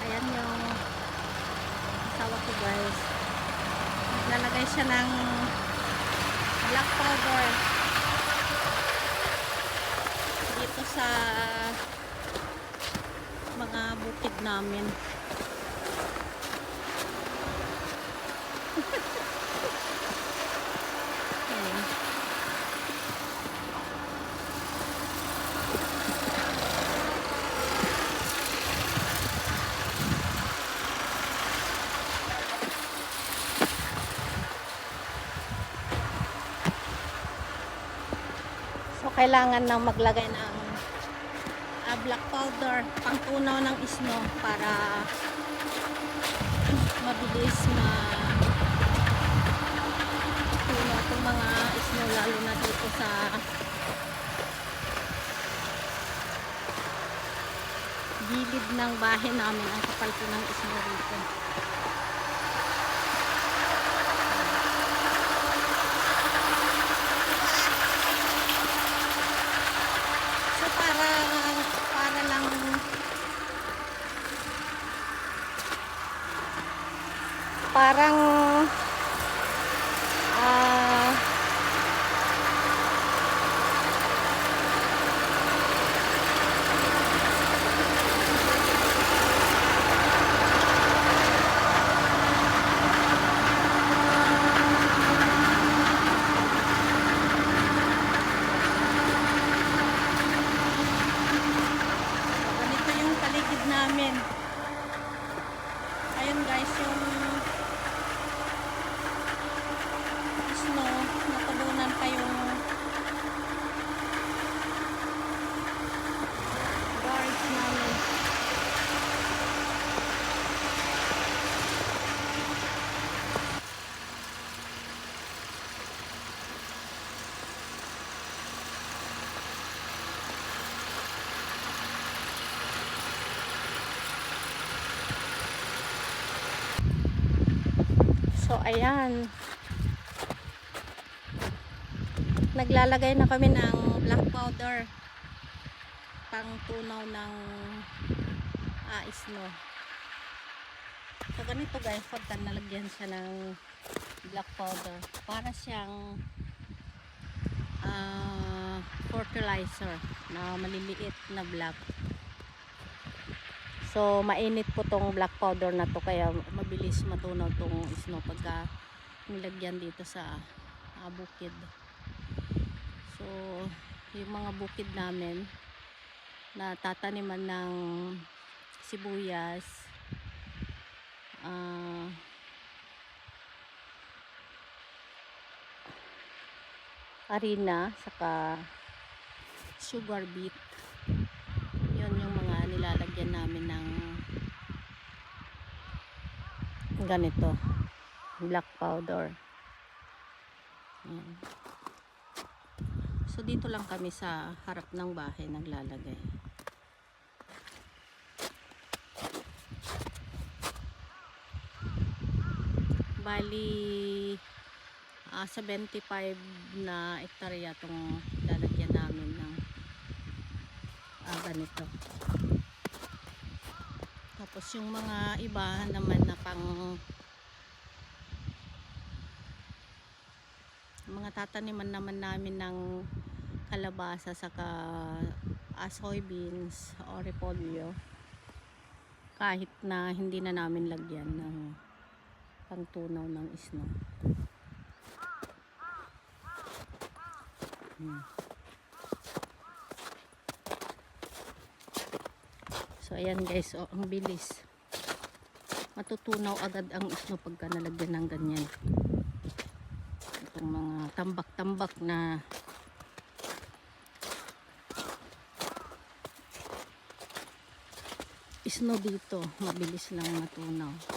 ayan yung asawa ko guys. Naglalagay siya ng black powder dito sa mga bukid namin. Ayan. So, kailangan na maglagay ng ah, black powder pang tunaw ng isno para mabilis ma tunaw itong mga isno lalo na dito sa gilid ng bahay namin ang kapal po ng isno rito. So para para lang parang paligid namin. Ayun guys, yung snow, natabunan pa yung guards namin. So, ayan. Naglalagay na kami ng black powder pang tunaw ng ah, isno. So, ganito guys, pagka nalagyan siya ng black powder, para siyang ah, fertilizer na maliliit na black. So, mainit po tong black powder na to kaya mabilis matunaw tong snow pagka nilagyan dito sa ah, bukid. So, yung mga bukid namin na tataniman ng sibuyas, ah, harina, saka sugar beet yun yung mga nilalagyan namin ng ganito black powder Yan. so dito lang kami sa harap ng bahay naglalagay bali ah, 75 na hektarya itong lalagyan namin ng ah, ganito. Tapos yung mga iba naman na pang mga tataniman naman namin ng kalabasa saka ah, soybeans o repolyo kahit na hindi na namin lagyan ng pangtunaw ng isno. Hmm. So ayan guys, oh, ang bilis. Matutunaw agad ang isno pagka nalagyan ng ganyan. Itong mga tambak-tambak na isno dito, mabilis lang matunaw.